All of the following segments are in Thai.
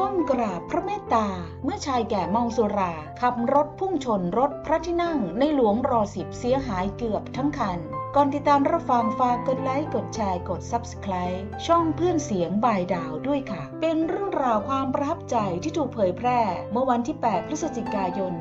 ก้มกราบพระเมตตา เมื่อชายแก่เมาสุรา ขับรถพุ่งชนรถพระที่นั่งในหลวงรอสิบเสียหายเกือบทั้งคัน ก่อนติดตามรับฟังฝากกดไลค์กดแชร์กด Subscribe ช่องเพื่อนเสียงบายดาวด้วยค่ะ เป็นเรื่องราวความประทับใจที่ถูกเผยแพร่ เมื่อวันที่ 8 พฤศจิกายน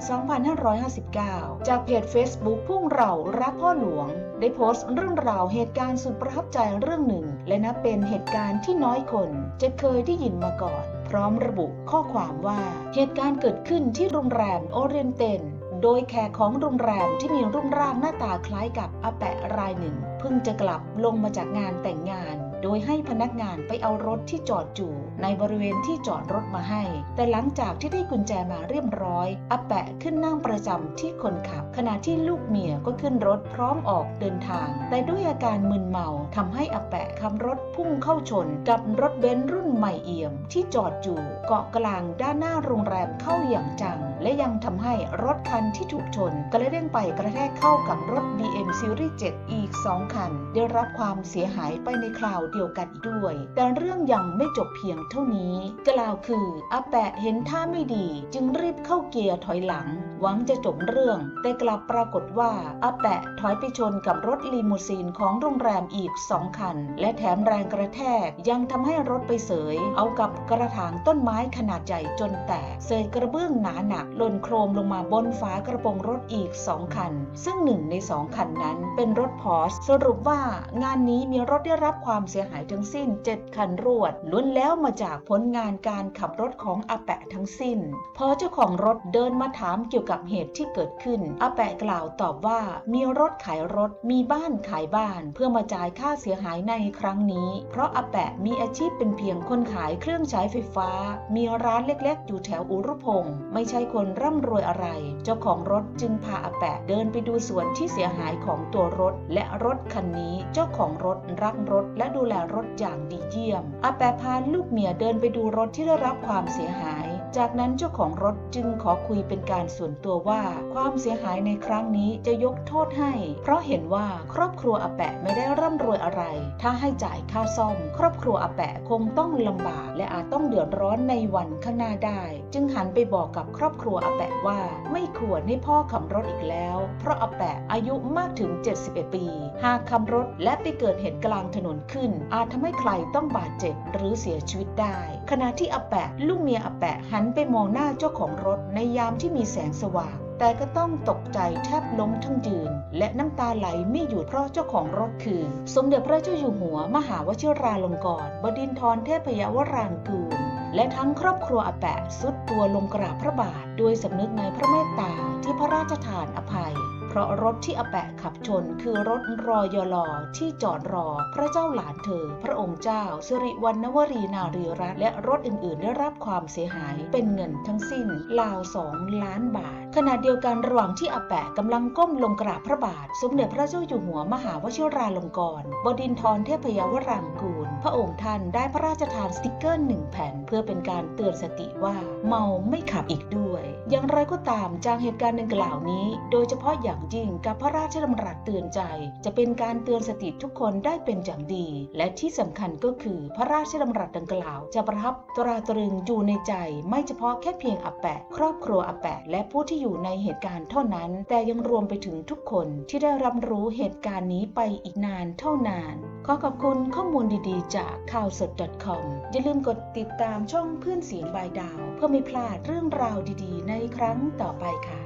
2559 จากเพจ Facebook พุ่งเรารักพ่อหลวง ได้โพสต์เรื่องราวเหตุการณ์สุดประทับใจเรื่องหนึ่ง และนับเป็นเหตุการณ์ที่น้อยคนจะเคยได้ยินมาก่อน พร้อมระบุข้อความว่าเหตุการณ์เกิดขึ้นที่โรงแรมโอเรียนเตน โดยแขกของโรงแรมที่มีรูปร่างหน้าตาคล้ายกับอาแปะรายหนึ่ง เพิ่งจะกลับลงมาจากงานแต่งงาน โดยให้พนักงานไปเอารถที่จอดอยู่ในบริเวณที่จอดรถมาให้ แต่หลังจากที่ได้กุญแจมาเรียบร้อยอาแปะขึ้นนั่งประจำที่คนขับ ขณะที่ลูกเมียก็ขึ้นรถพร้อมออกเดินทาง แต่ด้วยอาการมึนเมาทำให้อาแปะขับรถพุ่งเข้าชน กับรถเบนซ์รุ่นใหม่เอี่ยม ที่จอดอยู่เกาะกลางด้านหน้าโรงแรมเข้าอย่างจัง และยังทำให้รถคันที่ถูกชนกระเด้งไปกระแทกเข้ากับรถ BM Series 7 อีก 2 คัน ได้รับความเสียหายไปในคราวเดียวกันอีกด้วย แต่เรื่องยังไม่จบเพียงเท่านี้ กล่าวคืออาแปะเห็นท่าไม่ดี จึงรีบเข้าเกียร์ถอยหลัง หวังจะจบเรื่อง แต่กลับปรากฏว่าอาแปะถอยไปชนกับรถลีมูซีนของโรงแรมอีก2คัน และแถมแรงกระแทกยังทำให้รถไปเสย เอากับกระถางต้นไม้ขนาดใหญ่จนแตกเศษกระเบื้องหนาหนักหล่นโครมลงมาบนฝากระโปรงรถอีก2คัน ซึ่งหนึ่งใน2คันนั้นเป็นรถพอร์สรุปว่างานนี้มีรถได้รับความเสียหายทั้งสิ้น 7 คันรวดล้วนแล้วมาจากผลงานการขับรถของอาแปะทั้งสิ้น พอเจ้าของรถเดินมาถามเกี่ยวกับเหตุที่เกิดขึ้นอาแปะกล่าวตอบว่ามีรถขายรถมีบ้านขายบ้าน เพื่อมาจ่ายค่าเสียหายในครั้งนี้ เพราะอาแปะมีอาชีพเป็นเพียงคนขายเครื่องใช้ไฟฟ้า มีร้านเล็กๆ อยู่แถวอุรุพงศ์ไม่ใช่คนร่ำรวยอะไร เจ้าของรถจึงพาอาแปะเดินไปดูส่วนที่เสียหายของตัวรถ และรถคันนี้เจ้าของรถรักรถและดูแลรถอย่างดีเยี่ยมอาแปะพาลูกเมียเดินไปดูรถที่ได้รับความเสียหาย จากนั้นเจ้าของรถจึงขอคุยเป็นการส่วนตัวว่า ความเสียหายในครั้งนี้จะยกโทษให้ เพราะเห็นว่าครอบครัวอาแปะไม่ได้ร่ำรวยอะไร ถ้าให้จ่ายค่าซ่อม ครอบครัวอาแปะคงต้องลำบาก และอาจต้องเดือดร้อนในวันข้างหน้าได้ จึงหันไปบอกกับครอบครัวอาแปะว่า ไม่ควรให้พ่อขับรถอีกแล้ว เพราะอาแปะอายุมากถึง 71 ปี หากขับรถและไปเกิดเหตุกลางถนนขึ้น อาจทำให้ใครต้องบาดเจ็บหรือเสียชีวิตได้ ขณะที่อาแปะลูกเมียอาแปะหันไปมองหน้าเจ้าของรถในยามที่มีแสงสว่าง แต่ก็ต้องตกใจแทบล้มทั้งยืน และน้ำตาไหลไม่หยุดเพราะเจ้าของรถคือ สมเด็จพระเจ้าอยู่หัว มหาวชิราลงกรณบดินทรเทพยวรางกูลและทั้งครอบครัวอาแปะสุดตัวลงกราบพระบาท ด้วยสำนึกในพระเมตตาที่พระราชทานอภัย ราะรถที่อาแปะขับชนคือรถรอยลอที่จอดรอ พระเจ้าหลานเธอ พระองค์เจ้าสิริวัณวรีนารีรัตน์และรถอื่น ๆ ได้รับความเสียหายเป็นเงินทั้งสิ้นราวสองล้านบาท ขณะเดียวกันระหว่างที่อาแปะกำลังก้มลงกราบพระบาท สมเด็จพระเจ้าอยู่หัวมหาวชิราลงกรณ์บดินทรเทพยวรางกูล พระองค์ท่านได้พระราชทานสติกเกอร์หนึ่งแผ่น เพื่อเป็นการเตือนสติว่าเมาไม่ขับอีกด้วย อย่างไรก็ตามจากเหตุการณ์ดังกล่าวนี้ โดยเฉพาะอย่างยิ่งกับพระราชดำรัสเตือนใจ จะเป็นการเตือนสติทุกคนได้เป็นอย่างดี และที่สำคัญก็คือพระราชดำรัสดังกล่าว จะประทับตราตรึงอยู่ในใจ ไม่เฉพาะแค่เพียงอาแปะ ครอบครัวอาแปะ และผู้ที่อยู่ในเหตุการณ์เท่านั้น แต่ยังรวมไปถึงทุกคนที่ได้รับรู้เหตุการณ์นี้ไปอีกนานเท่านาน ขอขอบคุณข้อมูลดีๆ จากข่าวสด .com อย่าลืมกดติดตามช่องเพื่อนเสียงบายดาว เพื่อไม่พลาดเรื่องราวดีๆในในครั้งต่อไปค่ะ